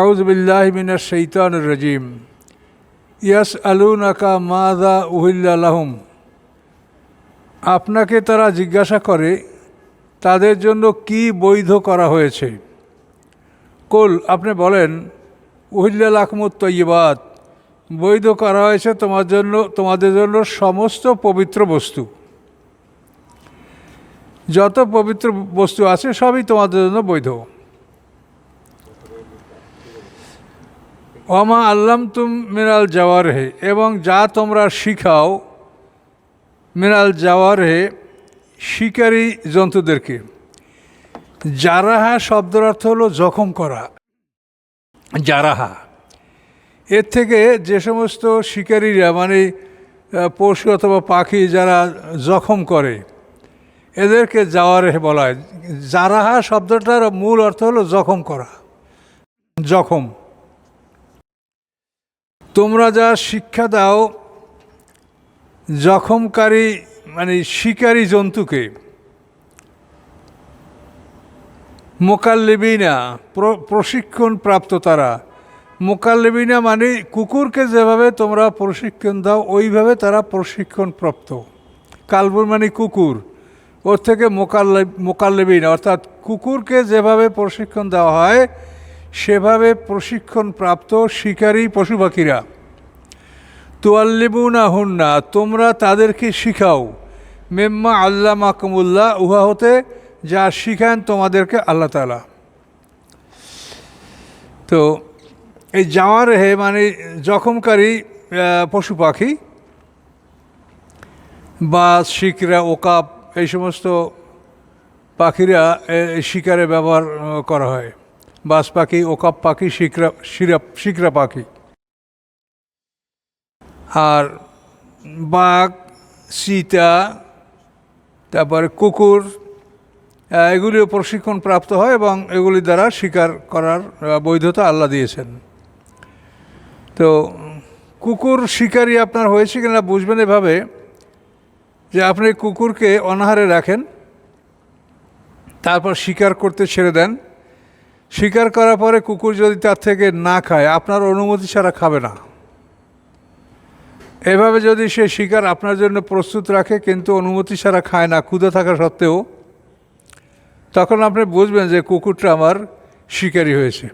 আউজবিল্লাহ মিনার শৈতান রাজিম ইয়াস আলুনাকা মাদা উহিল্লাহম আপনাকে তারা জিজ্ঞাসা করে, তাদের জন্য কি বৈধ করা হয়েছে? কুল, আপনি বলেন উহিল্লাল আহমদ তৈবাদ বৈধ করা হয়েছে তোমার জন্য, তোমাদের জন্য সমস্ত পবিত্র বস্তু। যত পবিত্র বস্তু আছে, সবই তোমাদের জন্য বৈধ। অমা আল্লাম তুম মিনাল জাওয়ারহে, এবং যা তোমরা শিখাও মিনাল জাওয়ারহে শিকারী জন্তুদেরকে। জারাহা শব্দের অর্থ হলো জখম করা। জারাহা। এর থেকে যে সমস্ত শিকারীরা মানে পশু অথবা পাখি যারা জখম করে, এদেরকে জাওয়ারে বলা হয়। জারাহা শব্দটার মূল অর্থ হলো জখম করা। জখম। তোমরা যা শিক্ষা দাও, জখমকারী মানে শিকারী জন্তুকে, মোকাল্লিবিনা, প্র- প্রশিক্ষণ প্রাপ্ত তারা। মোকাল্লিবিনা মানে কুকুরকে যেভাবে তোমরা প্রশিক্ষণ দাও, ওইভাবে তারা প্রশিক্ষণ প্রাপ্ত। কালবুর মানে কুকুর। ওর থেকে মোকাল্লে, মোকাল্লেবিন, অর্থাৎ কুকুরকে যেভাবে প্রশিক্ষণ দেওয়া হয় সেভাবে প্রশিক্ষণ প্রাপ্ত শিকারী পশু পাখিরা তোয়াল্লিবুনা হুন্না, তোমরা তাদেরকে শিখাও। মেম্মা আল্লাহ মাকমুল্লাহ উহা হতে যা শিখান তোমাদেরকে আল্লাহ তালা তো, এই যাওয়ার হে মানে জখমকারী পশু পাখি বা শিকরা, ওকাপ, এই সমস্ত পাখিরা শিকারে ব্যবহার করা হয়। বাস পাখি ওকাপ পাখি শিকরা, শিরা শিকরা পাখি আর বাঘ, সীতা, তারপরে কুকুর এগুলিও প্রশিক্ষণ প্রাপ্ত হয় এবং এগুলি দ্বারা শিকার করার বৈধতা আল্লাহ দিয়েছেন। তো কুকুর শিকারী আপনার হয়েছে কিনা বুঝবেন এভাবে যে আপনি কুকুরকে অনাহারে রাখেন, তারপর শিকার করতে ছেড়ে দেন শিকার করার পরে কুকুর যদি তার থেকে না খায়, আপনার অনুমতি ছাড়া খাবে না। এভাবে যদি সে শিকার আপনার জন্য প্রস্তুত রাখে, কিন্তু অনুমতি ছাড়া খায় না ক্ষুদে থাকা সত্ত্বেও, তখন আপনি বুঝবেন যে কুকুরটা আমার শিকারী হয়েছে।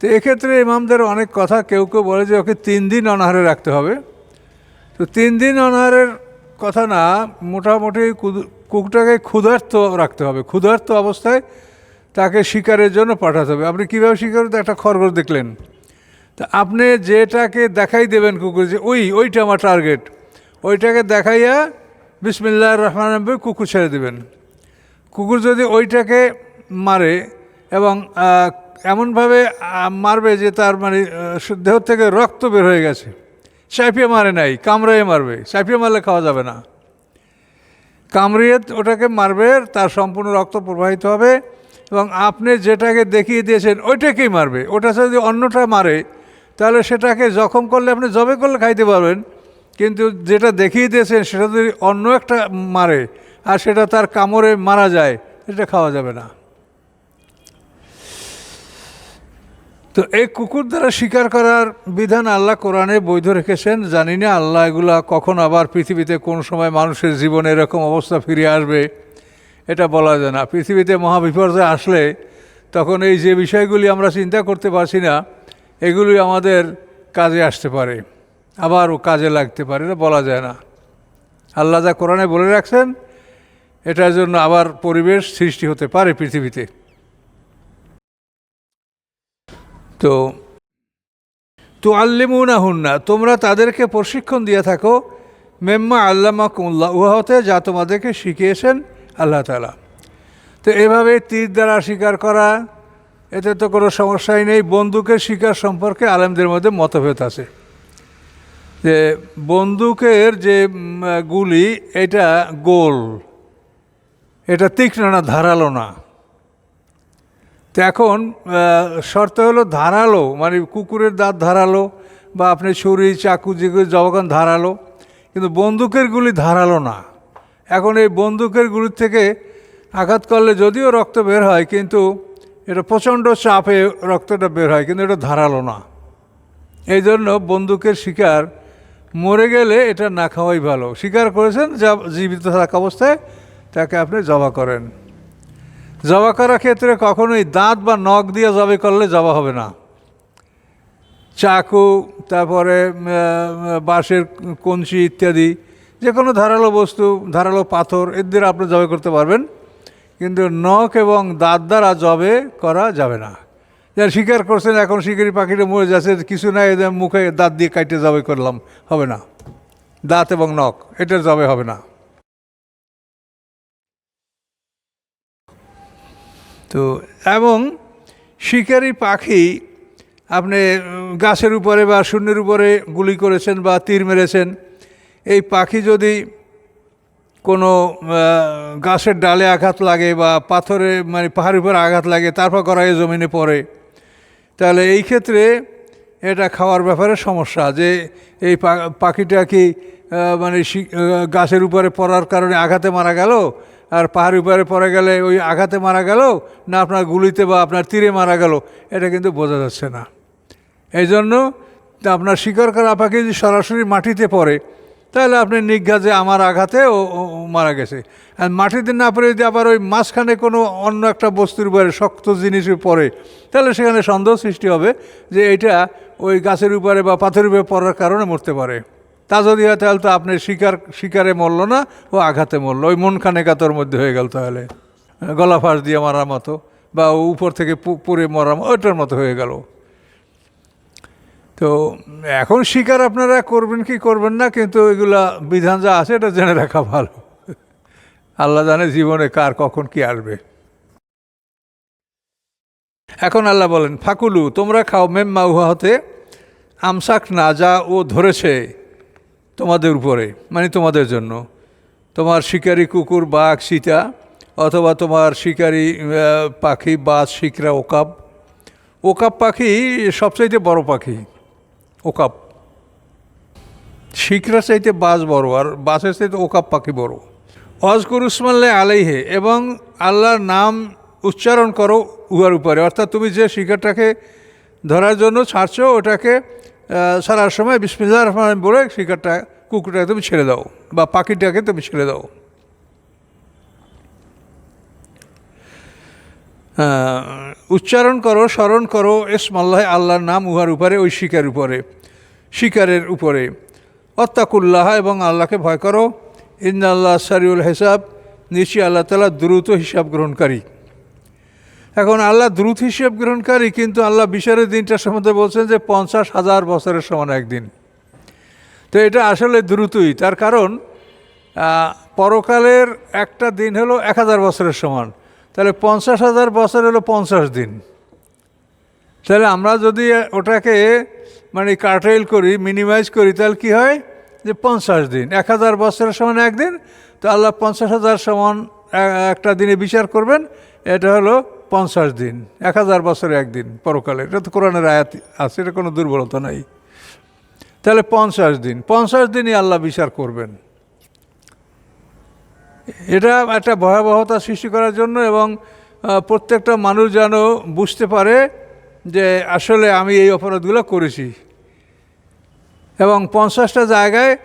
তো এক্ষেত্রে ইমামদের অনেক কথা, কেউ কেউ বলে যে ওকে তিন দিন অনাহারে রাখতে হবে। তো তিন দিন অনাহারের কথা না, মোটামুটি কুকুরটাকে ক্ষুধার্ত রাখতে হবে। ক্ষুধার্ত অবস্থায় তাকে শিকারের জন্য পাঠাতে হবে। আপনি কীভাবে শিকার একটা খরগোশ দেখলেন। তা আপনি যেটাকে দেখাই দেবেন কুকুর, যে ওই, ওইটা আমার টার্গেট ওইটাকে দেখাইয়া বিসমিল্লাহ রহমান কুকুর ছেড়ে দেবেন। কুকুর যদি ওইটাকে মারে এবং এমনভাবে মারবে যে তার মানে দেহ থেকে রক্ত বের হয়ে গেছে চাইপিয়ে মারে নাই কামড়িয়ে মারবে চাইপিয়ে মারলে খাওয়া যাবে না। কামড়িয়ে ওটাকে মারবে, তার সম্পূর্ণ রক্ত প্রবাহিত হবে এবং আপনি যেটাকে দেখিয়ে দিয়েছেন, ওইটাকেই মারবে। ওটা যদি অন্যটা মারে, তাহলে সেটাকে জখম করলে আপনি জবে করলে খাইতে পারবেন। কিন্তু যেটা দেখিয়ে দিয়েছেন, সেটা যদি অন্য একটা মারে আর সেটা তার কামড়ে মারা যায় সেটা খাওয়া যাবে না। তো এই কুকুর দ্বারা শিকার করার বিধান আল্লাহ কোরআনে বৈধ রেখেছেন। জানি না আল্লাহ এগুলা কখন আবার পৃথিবীতে কোন সময় মানুষের জীবনে এরকম অবস্থা ফিরে আসবে। এটা বলা যায় না। পৃথিবীতে মহাবিপর্যয় আসলে তখন এই যে বিষয়গুলি আমরা চিন্তা করতে পারছি না, এগুলি আমাদের কাজে আসতে পারে, আবারও কাজে লাগতে পারে, এটা বলা যায় না। আল্লাহ যা কোরআনে বলে রাখছেন, এটার জন্য আবার পরিবেশ সৃষ্টি হতে পারে পৃথিবীতে। তো তো আল্লিমুনা হুন্না তোমরা তাদেরকে প্রশিক্ষণ দিয়ে থাকো, মেম্মা আল্লামা কুল্লা উহা হতে যা তোমাদেরকে শিখিয়েছেন আল্লাহ তালা তো এভাবে তীর দ্বারা শিকার করা, এতে তো কোনো সমস্যাই নেই। বন্দুকের শিকার সম্পর্কে আলেমদের মধ্যে মতভেদ আছে। যে বন্দুকের যে গুলি, এটা গোল। এটা তীক্ষ্ণ না, ধারালো না। তো এখন শর্ত হলো ধারালো মানে কুকুরের দাঁত ধারালো বা আপনি ছুরি, চাকু, যেগুলো যখন ধারালো, কিন্তু বন্দুকের গুলি ধারালো না। এখন এই বন্দুকের গুলির থেকে আঘাত করলে যদিও রক্ত বের হয়, কিন্তু এটা প্রচণ্ড চাপে রক্তটা বের হয়, কিন্তু এটা ধারালো না। এই জন্য বন্দুকের শিকার মরে গেলে এটা না খাওয়াই ভালো। শিকার করেছেন, যা জীবিত থাকা অবস্থায় তাকে আপনি জবা করেন। জবা করার ক্ষেত্রে কখনোই দাঁত বা নখ দিয়ে জবে করলে জবা হবে না। চাকু, তারপরে বাঁশের কঞ্চি ইত্যাদি যে কোনো ধারালো বস্তু, ধারালো পাথর, এর দিয়ে আপনি জবে করতে পারবেন। কিন্তু নখ এবং দাঁত দ্বারা জবে করা যাবে না। যারা শিকার করছেন, এখন শিকারি পাখিটা মরে যাচ্ছে, কিছু নাই, এদের মুখে দাঁত দিয়ে কাটতে জবে করলাম, হবে না। দাঁত এবং নখ, এটার জবে হবে না। তো, এবং শিকারি পাখি আপনি গাছের উপরে বা শূন্যের উপরে গুলি করেছেন বা তীর মেরেছেন এই পাখি যদি কোনো গাছের ডালে আঘাত লাগে বা পাথরে মানে পাহাড়ের উপরে আঘাত লাগে, তারপর গড়াইয়ে জমিনে পড়ে, তাহলে এই ক্ষেত্রে এটা খাওয়ার ব্যাপারে সমস্যা যে এই পাখিটা কি মানে গাছের উপরে পড়ার কারণে আঘাতে মারা গেল, আর পাহাড়ের উপরে পড়ে গেলে ওই আঘাতে মারা গেল, না আপনার গুলিতে বা আপনার তীরে মারা গেল, এটা কিন্তু বোঝা যাচ্ছে না। এই জন্য আপনার শিকার করা পাখি যদি সরাসরি মাটিতে পড়ে তাহলে আপনি নিজ্ঞা যে আমার আঘাতে ও মারা গেছে। আর মাটিতে না পড়ে যদি আবার ওই মাঝখানে কোনো অন্য একটা বস্তুর উপরে শক্ত জিনিসে পড়ে, তাহলে সেখানে সন্দেহ সৃষ্টি হবে যে এটা ওই গাছের উপরে বা পাথরের উপরে পড়ার কারণে মরতে পারে। তা যদি হয় তাহলে তো আপনি শিকার, শিকারে মরল না, ও আঘাতে মরল। ওই মন খানে কাতর মধ্যে হয়ে গেল তাহলে। গলা ফাঁস দিয়ে মারার মতো, বা উপর থেকে পু- পুড়ে মরা ওইটার মতো হয়ে গেল। তো এখন শিকার আপনারা করবেন কি করবেন না, কিন্তু এগুলা বিধান যা আছে এটা জেনে রাখা ভালো। আল্লাহ জানে জীবনে কার কখন কি আসবে। এখন আল্লাহ বলেন, ফাকুলু, তোমরা খাও, মেম্মা উহা হতে আমসাক না, যা ও ধরেছে তোমাদের উপরে মানে তোমাদের জন্য। তোমার শিকারি কুকুর, বাঘ, সীতা, অথবা তোমার শিকারি পাখি বাজ শিকরা ওকাব ওকাব পাখি সবচাইতে বড় পাখি। ওকাপ। শিখরা চাইতে বাজ বড় আর বাসের চাইতে ওকাপ পাখি বড়। অজকুর উসমাল্লে আলাইহে এবং আল্লাহর নাম উচ্চারণ করো উহার উপরে। অর্থাৎ তুমি যে শিকারটাকে ধরার জন্য ছাড়ছো, ওটাকে ছাড়ার সময় বিসমিল্লাহ রহমান বলে শিকারটা কুকুরটাকে তুমি ছেড়ে দাও বা পাখিটাকে তুমি ছেড়ে দাও। উচ্চারণ করো, স্মরণ করো এসমাল্লাহ আল্লাহর নাম উহার উপরে, ওই শিকার উপরে, শিকারের উপরে। অত্তাকুল্লাহ এবং আল্লাহকে ভয় করো। ইন্না আল্লাহ সারিউল হিসাব, নিশ্চয়ই আল্লাহ তালা দ্রুত হিসাব গ্রহণকারী। এখন আল্লাহ দ্রুত হিসাব গ্রহণকারী, কিন্তু আল্লাহ বিচারের দিনটার সম্বন্ধে বলছেন যে পঞ্চাশ হাজার বছরের সমান একদিন। তো এটা আসলে দ্রুতই, তার কারণ পরকালের একটা দিন হলো এক হাজার বছরের সমান। তাহলে পঞ্চাশ হাজার বছর হলো পঞ্চাশ দিন। তাহলে আমরা যদি ওটাকে মানে কার্টেল করি মিনিমাইজ করি, তাহলে কী হয়? যে পঞ্চাশ দিন। এক হাজার বছরের সমান একদিন তো আল্লাহ পঞ্চাশ হাজার সমান একটা দিনে বিচার করবেন, এটা হলো পঞ্চাশ দিন। এক হাজার বছরে একদিন পরকালে। এটা তো কোরআনের আয়াত আছে, এটা কোনো দুর্বলতা নাই। তাহলে পঞ্চাশ দিন। পঞ্চাশ দিনই আল্লাহ বিচার করবেন। এটা একটা ভয়াবহতা সৃষ্টি করার জন্য এবং প্রত্যেকটা মানুষ যেন বুঝতে পারে যে আসলে আমি এই অপরাধগুলো করেছি। এবং পঞ্চাশটা জায়গায়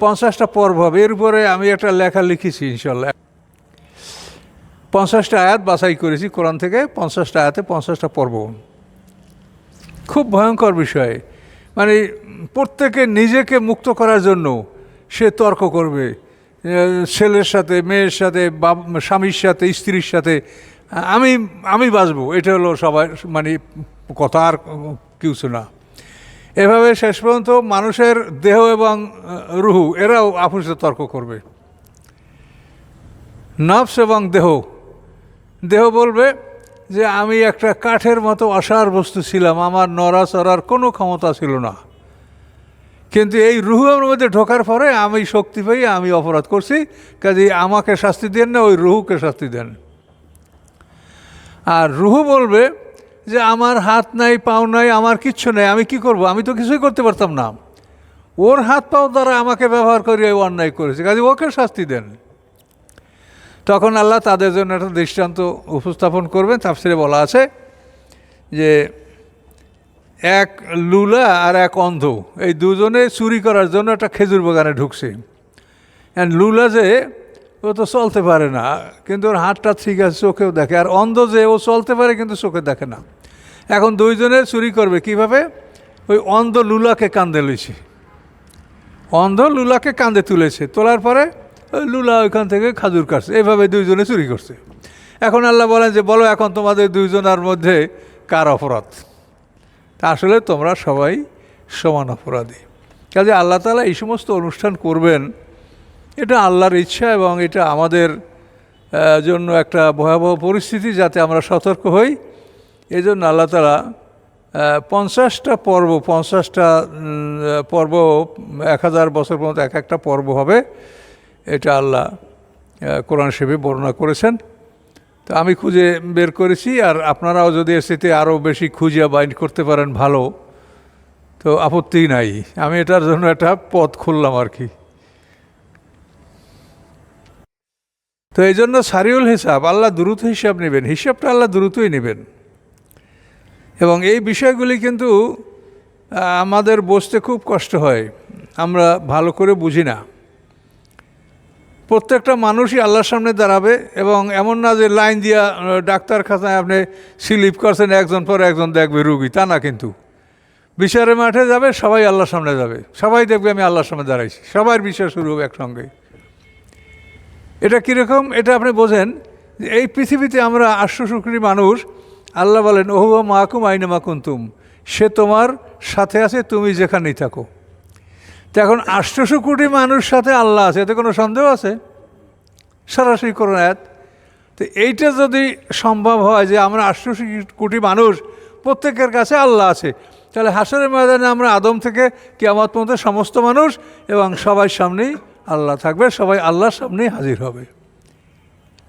পঞ্চাশটা পর্ব হবে এর উপরে আমি একটা লেখা লিখেছি ইনশাল্লাহ পঞ্চাশটা আয়াত বাছাই করেছি কোরআন থেকে, পঞ্চাশটা আয়াতে পঞ্চাশটা পর্ব। খুব ভয়ঙ্কর বিষয়। মানে প্রত্যেকে নিজেকে মুক্ত করার জন্য সে তর্ক করবে। ছেলের সাথে, মেয়ের সাথে স্বামীর সাথে, স্ত্রীর সাথে আমি আমি বাঁচবো, এটা হলো সবার মানে কথা, আর কিছু না। এভাবে শেষ পর্যন্ত মানুষের দেহ এবং রুহু, এরাও আপুসে তর্ক করবে। নফস এবং দেহ। দেহ বলবে যে, আমি একটা কাঠের মতো অসার বস্তু ছিলাম, আমার নড়া চড়ার কোনো ক্ষমতা ছিল না। কিন্তু এই রুহু আমার মধ্যে ঢোকার পরে আমি শক্তি পাই আমি অপরাধ করছি, কাজে আমাকে শাস্তি দেন না, ওই রুহুকে শাস্তি দেন। আর রুহু বলবে যে, আমার হাত নাই, পাও নাই, আমার কিচ্ছু নেই, আমি কি করব? আমি তো কিছুই করতে পারতাম না। ওর হাত পাও দ্বারা আমাকে ব্যবহার করে ও অন্যায় করেছে, কাজে ওকে শাস্তি দেন। তখন আল্লাহ তাদের জন্য একটা দৃষ্টান্ত উপস্থাপন করবেন, তাফসিরে বলা আছে যে এক লুলা আর এক অন্ধ। এই দুজনে চুরি করার জন্য একটা খেজুর বাগানে ঢুকছে। অ্যান্ড লুলা যে, ও তো চলতে পারে না, কিন্তু ওর হাতটা ঠিক আছে, চোখেও দেখে। আর অন্ধ যে, ও চলতে পারে, কিন্তু চোখে দেখে না। এখন দুইজনে চুরি করবে কীভাবে? ওই অন্ধ লুলাকে কান্দে লইছে। অন্ধ লুলাকে কান্দে তুলেছে। তোলার পরে ওই লুলা ওইখান থেকে খাজুর কাটছে। এইভাবে দুইজনে চুরি করছে। এখন আল্লাহ বলেন যে, বলো এখন তোমাদের দুইজনের মধ্যে কার অপরাধ? তা আসলে তোমরা সবাই সমান অপরাধী। কাজে আল্লাহ তালা এই সমস্ত অনুষ্ঠান করবেন, এটা আল্লাহর ইচ্ছা এবং এটা আমাদের জন্য একটা ভয়াবহ পরিস্থিতি যাতে আমরা সতর্ক হই। এই জন্য আল্লাহ তালা পঞ্চাশটা পর্ব পঞ্চাশটা পর্ব, এক হাজার বছর পর্যন্ত এক একটা পর্ব হবে। এটা আল্লাহ কোরআন শিবে বর্ণনা করেছেন। তো আমি খুঁজে বের করেছি আর আপনারাও যদি এসেতে আরও বেশি খুঁজে বাইন্ড করতে পারেন ভালো। তো আপত্তি নাই। আমি এটার জন্য একটা পথ খুললাম আর কি। তো এই জন্য সারিউল হিসাব আল্লাহ দ্রুত হিসাব নেবেন। হিসাবটা আল্লাহ দ্রুতই নেবেন। এবং এই বিষয়গুলি কিন্তু আমাদের বসতে খুব কষ্ট হয়। আমরা ভালো করে বুঝি না। প্রত্যেকটা মানুষই আল্লাহর সামনে দাঁড়াবে এবং এমন না যে লাইন দিয়া ডাক্তার খাতায় আপনি স্লিপ করছেন, একজন পর একজন দেখবে রুগী, তা না কিন্তু। বিচারের মাঠে যাবে, সবাই আল্লাহর সামনে যাবে। সবাই দেখবে আমি আল্লাহর সামনে দাঁড়াইছি। সবার বিচার শুরু হবে একসঙ্গে। এটা কীরকম? এটা আপনি বোঝেন যে এই পৃথিবীতে আমরা আশ্বশুকরি মানুষ, আল্লাহ বলেন, ওহুয়া মাকুম আইনে মাকুন্তুম সে তোমার সাথে আছে, তুমি যেখানেই থাকো। তো এখন আষ্টশো কোটি মানুষ সাথে আল্লাহ আছে, এতে কোনো সন্দেহ আছে? সরাসরি করুন আয়াত। তো এইটা যদি সম্ভব হয় যে আমরা আষ্টশো কোটি মানুষ, প্রত্যেকের কাছে আল্লাহ আছে, তাহলে হাসরের ময়দানে আমরা আদম থেকে কেয়ামত পর্যন্ত সমস্ত মানুষ এবং সবাই সামনেই আল্লাহ থাকবে, সবাই আল্লাহর সামনেই হাজির হবে।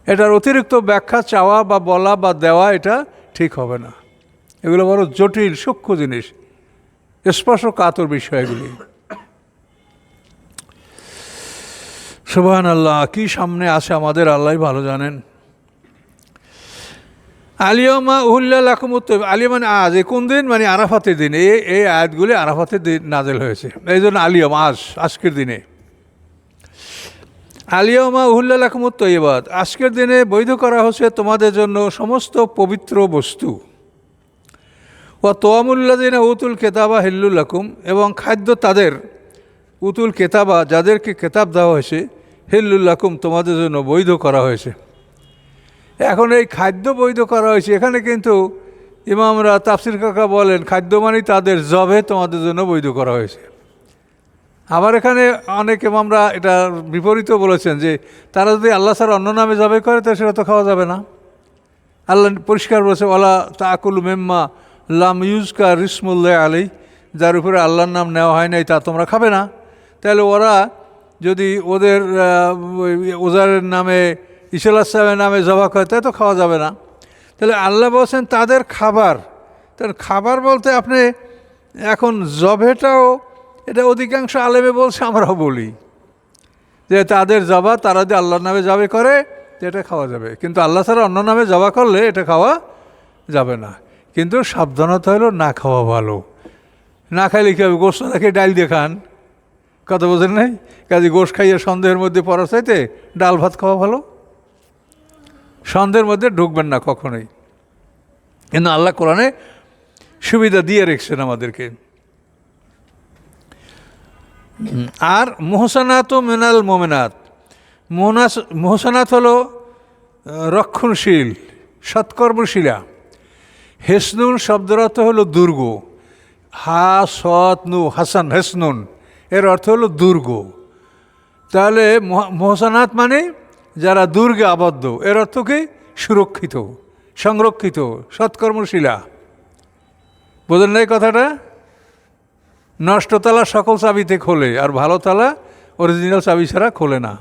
এটার অতিরিক্ত ব্যাখ্যা, চাওয়া বা বলা বা দেওয়া এটা ঠিক হবে না। এগুলো বড় জটিল, সূক্ষ্ম জিনিস স্পর্শ কাতর বিষয় এগুলি সুবাহান আল্লাহ কি সামনে আছে আমাদের, আল্লাহ ভালো জানেন। আলিয়মা উহুল্লা লাকুমুত আলিয়া মানে আজ এ কোন দিন? মানে আরাফাতের দিন। এই এই আয়াতগুলি আরাফাতের দিন নাজেল হয়েছে। এই জন্য আলিয়ম আজ, আজকের দিনে। আলিয়মা উহুল্লা লাকুমুত তৈবাদ আজকের দিনে বৈধ করা হচ্ছে তোমাদের জন্য সমস্ত পবিত্র বস্তু। ও তোয়ামুল্লাদিনা উতুল কেতাবা হিল্লুল্লাকুম এবং খাদ্য তাদের উতুল কেতাবা, যাদেরকে কেতাব দেওয়া হয়েছে হিল্লুল্লাকুম তোমাদের জন্য বৈধ করা হয়েছে। এখন এই খাদ্য বৈধ করা হয়েছে। এখানে কিন্তু ইমামরা, তাফসির কাকা বলেন, খাদ্য মানেই তাদের জবে তোমাদের জন্য বৈধ করা হয়েছে। আবার এখানে অনেক ইমামরা এটা বিপরীত বলেছেন যে, তারা যদি আল্লাহ ছাড়া অন্য নামে জবে করে তো সেটা তো খাওয়া যাবে না। আল্লাহ পরিষ্কার বলেছে ওলা তাকুল মেম্মা লাম ইউজকা রিসমুল্লাহ আলী যার উপরে আল্লাহর নাম নেওয়া হয় নাই, তা তোমরা খাবে না। তাহলে ওরা যদি ওদের ওজারের নামে ইসলাম সাহেবের নামে জবা করে তাই তো খাওয়া যাবে না। তাহলে আল্লাহ বলছেন, তাদের খাবার, তাহলে খাবার বলতে আপনি এখন জবেটাও, এটা অধিকাংশ আলেমে বলছে, আমরাও বলি। যে তাদের জবা, তারা যদি আল্লাহর নামে যাবে করে এটা খাওয়া যাবে। কিন্তু আল্লাহ ছাড়া অন্য নামে জবা করলে এটা খাওয়া যাবে না। কিন্তু সাবধানতা হলো না খাওয়া ভালো। না খাইলে কী হবে? গোস্ত খেয়ে ডাল দিয়ে খান। কথা বোঝেন নাই? কাজে গোশ খাইয়ে সন্দেহের মধ্যে পড়ার চাইতে ডাল ভাত খাওয়া ভালো? সন্দেহের মধ্যে ঢুকবেন না কখনোই। কিন্তু আল্লাহ কোরআনে সুবিধা দিয়ে রেখেছেন আমাদেরকে। আর মোহসানাত ও মেনাল মোমেনাত। মোহনাস মোহসানাত হলো রক্ষণশীল, সৎকর্মশীলা। হেসনুন শব্দের অর্থ হলো দুর্গ। হা, সৎ, নু, হাসান, হেসনুন। এর অর্থ হলো দুর্গ। তাহলে মহ- মোহসানাত মানে যারা দুর্গে আবদ্ধ, এর অর্থ কি? সুরক্ষিত, সংরক্ষিত, সৎকর্মশীলা। বোঝেন না এই কথাটা? নষ্ট তালা সকল চাবিতে খোলে, আর ভালো তালা অরিজিনাল চাবি ছাড়া খোলে না।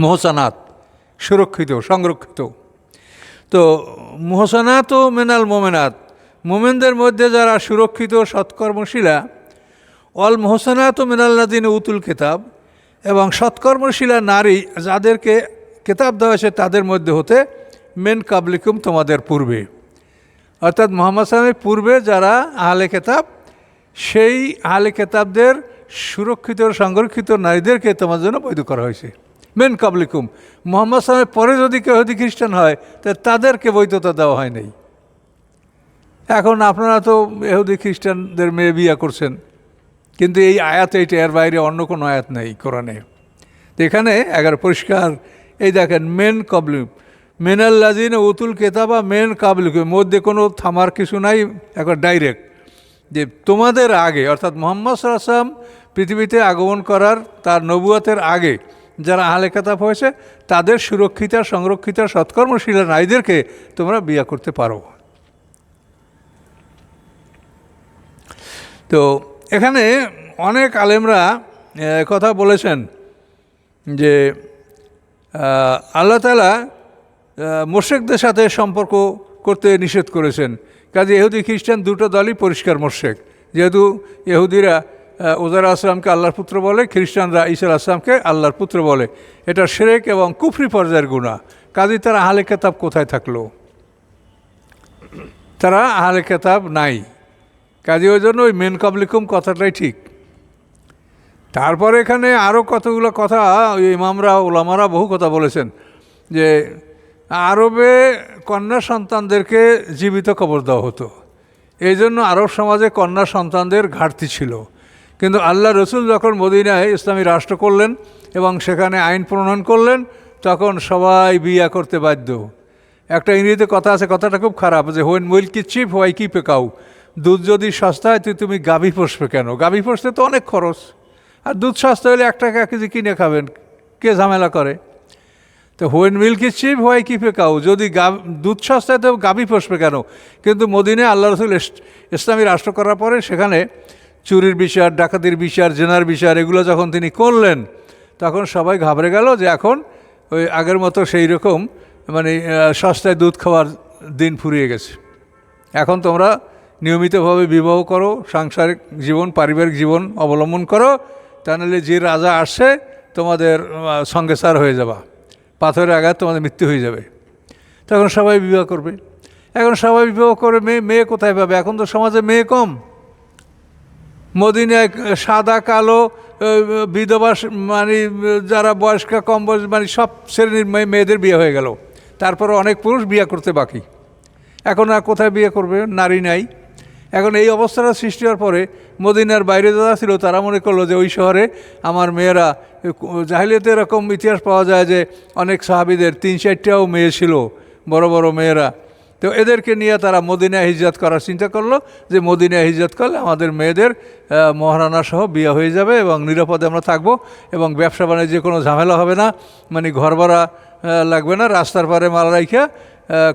মোহসানাত, সুরক্ষিত, সংরক্ষিত। তো মোহসানাত ও মেনাল মোমেনাত, মোমেনদের মধ্যে যারা সুরক্ষিত, সৎকর্মশীলা অল মোহসানাত মেনাল্লাদিন উতুল কেতাব এবং সৎকর্মশীলা নারী যাদেরকে কেতাব দেওয়া হয়েছে তাদের মধ্যে হতে মেন কাবলিকুম তোমাদের পূর্বে। অর্থাৎ মোহাম্মদ সালামের পূর্বে যারা আহলে কেতাব, সেই আহলে কেতাবদের সুরক্ষিত, সংরক্ষিত নারীদেরকে তোমার জন্য বৈধ করা হয়েছে। মেন কাবলিকুম, মোহাম্মদ সালামের পরে যদি কেউ যদি খ্রিস্টান হয়, তা তাদেরকে বৈধতা দেওয়া হয় নাই। এখন আপনারা তো এহুদি খ্রিস্টানদের মেয়ে বিয়া করছেন। কিন্তু এই আয়াত এইটা এর বাইরে অন্য কোনো আয়াত নেই কোরআনে। এখানে এগারো পরিষ্কার, এই দেখেন, মেন কবলিক মেনাল্লাজিন উতুল কেতাবা মেন কাবলিক মধ্যে কোনো থামার কিছু নাই, একবার ডাইরেক্ট। যে তোমাদের আগে, অর্থাৎ মোহাম্মদ সাল্লাম পৃথিবীতে আগমন করার, তার নবুয়াতের আগে যারা আহলে কেতাব হয়েছে, তাদের সুরক্ষিতা, সংরক্ষিতা, সৎকর্মশীল নারীদেরকে তোমরা বিয়া করতে পারো। তো এখানে অনেক আলেমরা কথা বলেছেন যে আল্লাহ তালা মোর্শেকদের সাথে সম্পর্ক করতে নিষেধ করেছেন। কাজে ইহুদি খ্রিস্টান দুটো দলই পরিষ্কার মোর্শেক। যেহেতু ইহুদিরা উজার আসলামকে আল্লাহর পুত্র বলে, খ্রিস্টানরা ঈশার আসলামকে আল্লাহর পুত্র বলে। এটা সেরেক এবং কুফরি পর্যায়ের গুণা কাজে তারা আহলে কেতাব কোথায় থাকল? তারা আহলে কেতাব নাই। কাজে ওই জন্য ওই মেন কাবলিকুম কথাটাই ঠিক। তারপরে এখানে আরও কতগুলো কথা ওই ইমামরা ওলামারা বহু কথা বলেছেন যে আরবে কন্যা সন্তানদেরকে জীবিত কবর দেওয়া হতো। এই জন্য আরব সমাজে কন্যা সন্তানদের ঘাটতি ছিল। কিন্তু আল্লাহ রসুল যখন মদিনায় ইসলামী রাষ্ট্র করলেন এবং সেখানে আইন প্রণয়ন করলেন, তখন সবাই বিয়া করতে বাধ্য। একটা ইংরেজিতে কথা আছে, কথাটা খুব খারাপ যে হোয়েন মিল কি চিপ হোয়াই কি পেকাও দুধ যদি সস্তা হয়, তুই তুমি গাভী পোষবে কেন? গাভী পোষতে তো অনেক খরচ। আর দুধ সস্তা হলে এক টাকা কেজি কিনে খাবেন। কে ঝামেলা করে? তো হোয়েন মিল্ক চিপ হোয়াই কি পেকাও যদি গা দুধ সস্তায় তো গাভী পোষবে কেন? কিন্তু মদিনে আল্লাহ রসুল ইসলামী রাষ্ট্র করার পরে সেখানে চুরির বিচার, ডাকাতির বিচার, জেনার বিচার, এগুলো যখন তিনি করলেন, তখন সবাই ঘাবড়ে গেল যে এখন ওই আগের মতো সেই রকম মানে সস্তায় দুধ খাওয়ার দিন ফুরিয়ে গেছে। এখন তোমরা নিয়মিতভাবে বিবাহ করো, সাংসারিক জীবন, পারিবারিক জীবন অবলম্বন করো, তা নাহলে যে রাজা আসছে তোমাদের সঙ্গে সার হয়ে যাবা। পাথরের আঘাত তোমাদের মৃত্যু হয়ে যাবে। তখন সবাই বিবাহ করবে। এখন সবাই বিবাহ করে, মেয়ে মেয়ে কোথায় পাবে? এখন তো সমাজে মেয়ে কম। মদিনায় সাদা, কালো বিধবা মানে যারা বয়স্ক, কম বয়স মানে সব শ্রেণির মেয়ে- মেয়েদের বিয়ে হয়ে গেল। তারপরে অনেক পুরুষ বিয়ে করতে বাকি। এখন আর কোথায় বিয়ে করবে? নারী নাই। এখন এই অবস্থাটা সৃষ্টি হওয়ার পরে মদিনার বাইরে যারা ছিল, তারা মনে করল যে ওই শহরে আমার মেয়েরা জাহিলিয়াতে এরকম ইতিহাস পাওয়া যায় যে অনেক সাহাবিদের তিন চারটাও মেয়ে ছিল, বড় বড় মেয়েরা। তো এদেরকে নিয়ে তারা মদিনায় হিজরত করার চিন্তা করল যে মদিনায় হিজরত করলে আমাদের মেয়েদের মহারানা সহ বিয়ে হয়ে যাবে এবং নিরাপদে আমরা থাকব এবং ব্যবসা বাণিজ্যে কোনো ঝামেলা হবে না। মানে ঘর ভাড়া লাগবে না, রাস্তার পারে মাল রাইখা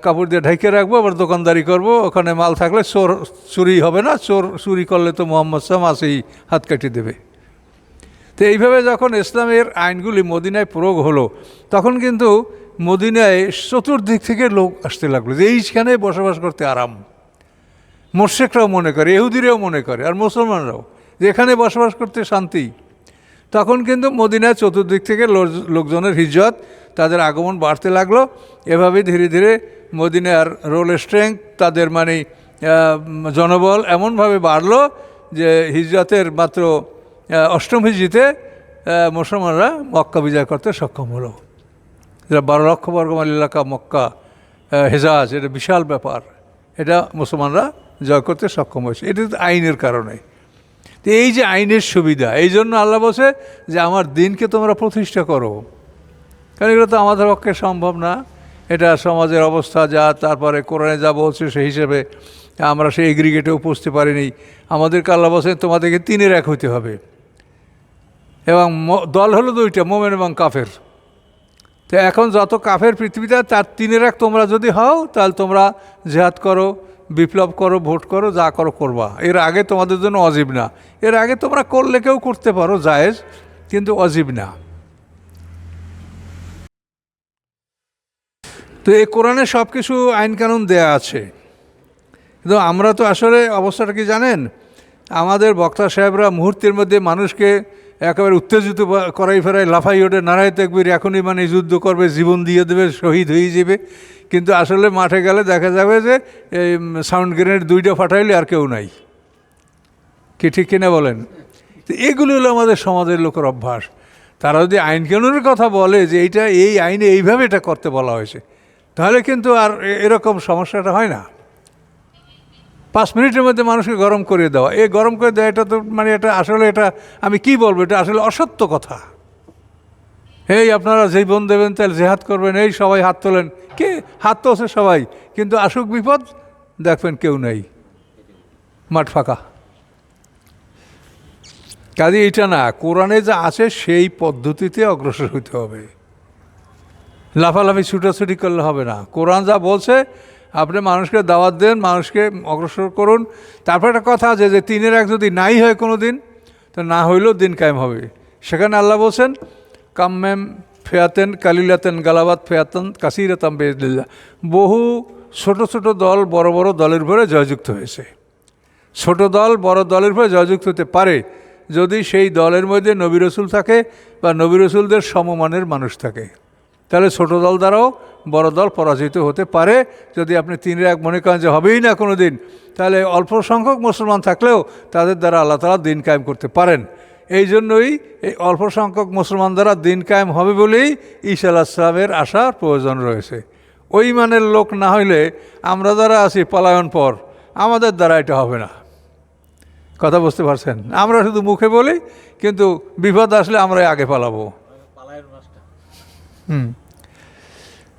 কাপড় দিয়ে ঢেকে রাখব, আবার দোকানদারি করব। ওখানে মাল থাকলে চোর চুরি হবে না, চোর চুরি করলে তো মোহাম্মদ সাম আসেই হাত কাটিয়ে দেবে। তো এইভাবে যখন ইসলামের আইনগুলি মদিনায় প্রয়োগ হলো, তখন কিন্তু মদিনায় চতুর্দিক থেকে লোক আসতে লাগল, যে এইখানে বসবাস করতে আরাম। মোর্শেকরাও মনে করে, ইহুদিরাও মনে করে, আর মুসলমানরাও, যে এখানে বসবাস করতে শান্তি। তখন কিন্তু মদিনায় চতুর্দিক থেকে লোকজনের হিজত তাদের আগমন বাড়তে লাগল। এভাবে ধীরে ধীরে মদিনার রোল স্ট্রেংথ তাদের মানে জনবল এমনভাবে বাড়লো যে হিজরতের মাত্র অষ্টম হিজিতে মুসলমানরা মক্কা বিজয় করতে সক্ষম হলো। যেটা বারো লক্ষ বর্গমাইল এলাকা মক্কা হেজাজ, এটা বিশাল ব্যাপার। এটা মুসলমানরা জয় করতে সক্ষম হয়েছে। এটা আইনের কারণে। তো এই যে আইনের সুবিধা, এই জন্য আল্লাহ বলছে যে আমার দিনকে তোমরা প্রতিষ্ঠা করো। কারণ এগুলো তো আমাদের পক্ষে সম্ভব না। এটা সমাজের অবস্থা, যা তারপরে কোরআনে যা বলছে সেই হিসেবে আমরা সেই এগ্রিগেটেও পৌঁছতে পারিনি। আমাদেরকে আল্লাহ বলছেন তোমাদেরকে তিনের এক হইতে হবে। এবং দল হলো দুইটা, মোমেন এবং কাফের। তো এখন যত কাফের পৃথিবীতে, তার তিনের এক তোমরা যদি হও, তাহলে তোমরা জেহাদ করো। বিপ্লব করো, ভোট করো, যা করো করবা। এর আগে তোমাদের জন্য অজীব না। এর আগে তোমরা করলে কেউ করতে পারো, জায়েজ, কিন্তু অজীব না। তো এই কোরআনে সব কিছু আইনকানুন দেয়া আছে। কিন্তু আমরা তো আসলে অবস্থাটা কি জানেন? আমাদের বক্তা সাহেবরা মুহূর্তের মধ্যে মানুষকে একেবারে উত্তেজিত করাই ফেরাই লাফাই ওঠে, নারায় দেখবির এখনই মানে যুদ্ধ করবে, জীবন দিয়ে দেবে, শহীদ হয়ে যাবে। কিন্তু আসলে মাঠে গেলে দেখা যাবে যে, এই সাউন্ড গ্রেনেড দুইটা ফাটাইলে আর কেউ নাই। কি ঠিক কিনা বলেন? তো এগুলো হলো আমাদের সমাজের লোকের অভ্যাস। তারা যদি আইন কানুনের কথা বলে যে এইটা, এই আইনে এইভাবে এটা করতে বলা হয়েছে, তাহলে কিন্তু আর এরকম সমস্যাটা হয় না। পাঁচ মিনিটের মধ্যে মানুষকে গরম করে দেওয়া। এই গরম করে দেওয়া, এটা তো মানে এটা আসলে এটা আমি কি বলব? এটা আসলে অসত্য কথা। এই আপনারা যেই বোন দেবেন, তাহলে জেহাদ করবেন, এই সবাই হাত তোলেন। কে? হাত তোলছে সবাই। কিন্তু আসুক বিপদ, দেখবেন কেউ নেই। মাঠ ফাঁকা। কাজে এটা না, কোরআনে যা আছে সেই পদ্ধতিতে অগ্রসর হইতে হবে। লাফালাফি, ছুটাছুটি করলে হবে না। কোরআন যা বলছে আপনি মানুষকে দাওয়াত দেন, মানুষকে অগ্রসর করুন। তারপর একটা কথা আছে যে তিনের এক যদি নাই হয় কোনো দিন তো না হইলেও দিন কায়েম হবে। সেখানে আল্লাহ বলছেন কাম্মেম ফেয়াতেন কালিলাতেন গালাবাত ফেয়াতেন কাসিরাতাম বেদিল্লা বহু ছোট ছোট দল বড় বড় দলের উপরে জয়যুক্ত হয়েছে। ছোট দল বড় দলের উপরে জয়যুক্ত হতে পারে যদি সেই দলের মধ্যে নবী রসুল থাকে বা নবী রসুলদের সমমানের মানুষ থাকে। তাহলে ছোট দল দ্বারাও বড় দল পরাজিত হতে পারে। যদি আপনি তিনের এক মনে করেন যে হবেই না কোনো দিন তাহলে অল্প সংখ্যক মুসলমান থাকলেও তাদের দ্বারা আল্লাহ তালা দিন কায়েম করতে পারেন। এই জন্যই এই অল্প সংখ্যক মুসলমান দ্বারা দিন কায়েম হবে বলেই ঈশা আল্লাহ সালামের আসার প্রয়োজন রয়েছে। ওই মানের লোক না হইলে আমরা যারা আছি পলায়ন পর আমাদের দ্বারা এটা হবে না। কথা বুঝতে পারছেন? আমরা শুধু মুখে বলি কিন্তু বিপদ আসলে আমরা আগে পালাবো। হুম।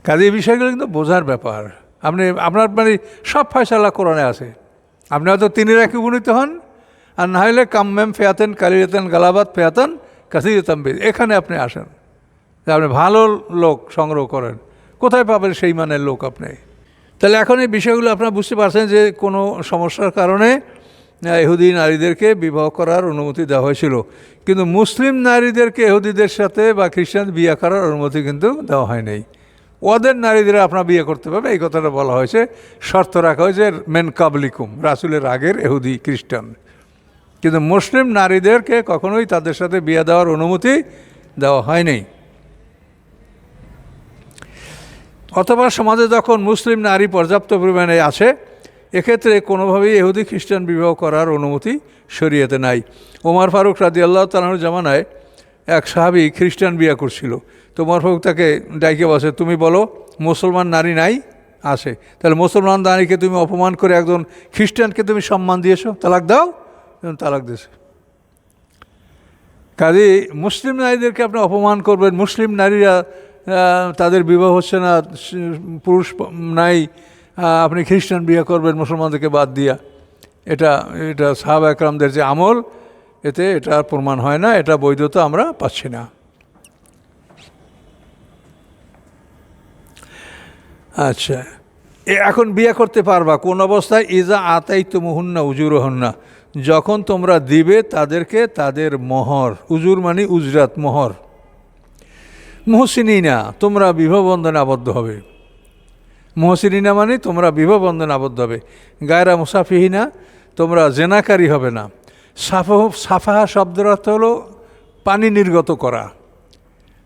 কাজে এই বিষয়গুলো কিন্তু বোঝার ব্যাপার। আপনি, আপনার মানে সব ফয়সালা কোরআনে আছে। আপনি হয়তো তিনি রাখি গুণিত হন, আর না হলে কাম্মেম ফেয়াতেন কালিরেতেন গালাবাদ ফেয়াতেন, কাসিরেতাম বেদ। এখানে আপনি আসেন। যে আপনি ভালো লোক সংগ্রহ করেন। কোথায় পাবেন সেই মানের লোক আপনি? তাহলে এখন এই বিষয়গুলো আপনারা বুঝতে পারছেন যে কোনো সমস্যার কারণে এহুদি নারীদেরকে বিবাহ করার অনুমতি দেওয়া হয়েছিল। কিন্তু মুসলিম নারীদেরকে এহুদিদের সাথে বা খ্রিস্টান বিয়ে করার অনুমতি কিন্তু দেওয়া হয় নাই ওদের নারীদের আপনার বিয়ে করতে পারবে, এই কথাটা বলা হয়েছে। শর্ত রাখা হয়েছে, মেন কাবলিকুম, রাসুলের আগের এহুদি খ্রিস্টান। কিন্তু মুসলিম নারীদেরকে কখনোই তাদের সাথে বিয়ে দেওয়ার অনুমতি দেওয়া হয়নি। অথবা সমাজে যখন মুসলিম নারী পর্যাপ্ত পরিমাণে আছে, এক্ষেত্রে কোনোভাবেই এহুদি খ্রিস্টান বিবাহ করার অনুমতি শরীয়তে নাই। ওমর ফারুক রাজি আল্লাহ তালানোর জামানায় এক সাহাবি খ্রিস্টান বিয়ে করছিল। তো ওমর ফারুক তাকে ডাইকে বসে, তুমি বলো, মুসলমান নারী নাই, আছে। তাহলে মুসলমান নারীকে তুমি অপমান করে একজন খ্রিস্টানকে তুমি সম্মান দিয়েছ? তালাক দাও তালাক দিয়েছে। কাজে মুসলিম নারীদেরকে আপনি অপমান করবেন, মুসলিম নারীরা তাদের বিবাহ হচ্ছে না, পুরুষ নাই আপনি খ্রিস্টান বিয়ে করবেন, মুসলমানদেরকে বাদ দিয়া। এটা এটা সাহাব একরামদের যে আমল, এতে এটা প্রমাণ হয় না, এটা বৈধতা আমরা পাচ্ছি না। আচ্ছা। এখন বিয়ে করতে পারবা। কোন অবস্থায়? ইজা আতাই তো মুহুন্না উজুর হন্না যখন তোমরা দিবে তাদেরকে তাদের মহর। উজুর মানে উজরাত, মহর। মহসিনা তোমরা বিবাহ বন্ধনে আবদ্ধ হবে। মহসিনা মানে তোমরা বিবাহ বন্ধনে আবদ্ধ হবে। গায়রা মুসাফিহিনা, তোমরা জেনাকারী হবে না। সাফা সাফাহা শব্দের অর্থ হলো পানি নির্গত করা।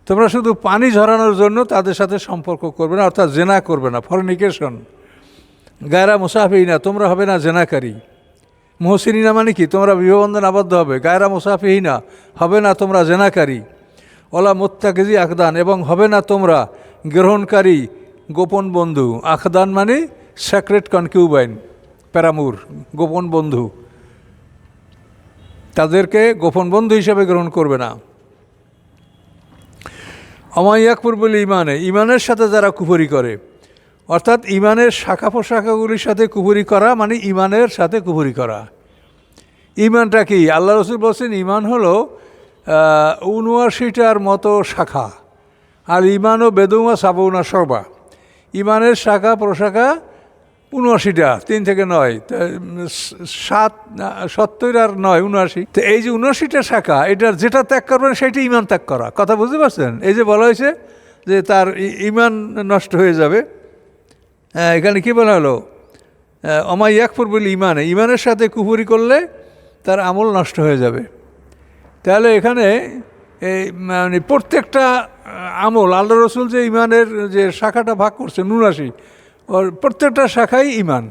তোমরা শুধু পানি ঝরানোর জন্য তাদের সাথে সম্পর্ক করবে না, অর্থাৎ জেনা করবে না। ফরনিকেশন গায়রা মুসাফিহিনা, তোমরা হবে না জেনাকারী। মহসিনা মানে কি? তোমরা বিবাহবন্ধন আবদ্ধ হবে। গায়রা মুসাফিহিনা, হবে না তোমরা জেনাকারী। ওলা মোত্তাকেজি আখদান এবং হবে না তোমরা গ্রহণকারী গোপন বন্ধু। আখদান মানে সেক্রেট কনকিউবাইন প্যারামুর, গোপন বন্ধু। তাদেরকে গোপন বন্ধু হিসেবে গ্রহণ করবে না। অমাইয়াকপুর বলে ইমানে ইমানের সাথে যারা কুফরি করে, অর্থাৎ ইমানের শাখা পোশাখাগুলির সাথে কুফরি করা মানে ইমানের সাথে কুফরি করা। ইমানটা কি? আল্লাহ রসুল বলছেন ইমান হলো উনআশিটার মতো শাখা। আর ইমানও বেদুমা সাবুনা সবা ইমানের শাখা প্রশাখা উনআশিটা তিন থেকে নয় সাত সত্তর আর নয় উনআশি তো এই যে উনআশিটা শাখা এটার যেটা ত্যাগ করবেন সেটা ইমান ত্যাগ করা। কথা বুঝতে পারছেন? এই যে বলা হয়েছে যে তার ইমান নষ্ট হয়ে যাবে। এখানে কী বলা হলো? অমাই একপুর বলে ইমানে ইমানের সাথে কুপুরি করলে তার আমল নষ্ট হয়ে যাবে। তাহলে এখানে এই মানে প্রত্যেকটা আমল, আল্লাহ রসুল যে ইমানের যে শাখাটা ভাগ করছে নুরাশি ওর প্রত্যেকটা শাখাই ইমান।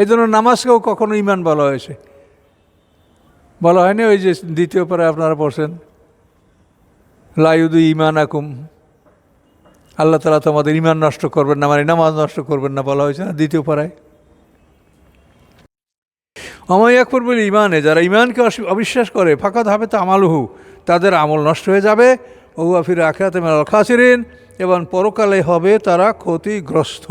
এই জন্য নামাজকেও কখনো ইমান বলা হয়েছে। বলা হয়নি ওই যে দ্বিতীয় পারে আপনারা পড়ছেন লাইউদু ইমান আকুম আল্লাহ তালা তোমাদের ইমান নষ্ট করবেন না মানে নামাজ নষ্ট করবেন না বলা হয়েছে না দ্বিতীয় পাড়ায় অময় আকবর বলে ইমানে যারা ইমানকে অবিশ্বাস করে ফাঁকা ধাবে তো আমালহু, তাদের আমল নষ্ট হয়ে যাবে। ও আফির আখরাতে মেলাল খাসিরিন। এবং পরকালে হবে তারা ক্ষতিগ্রস্ত।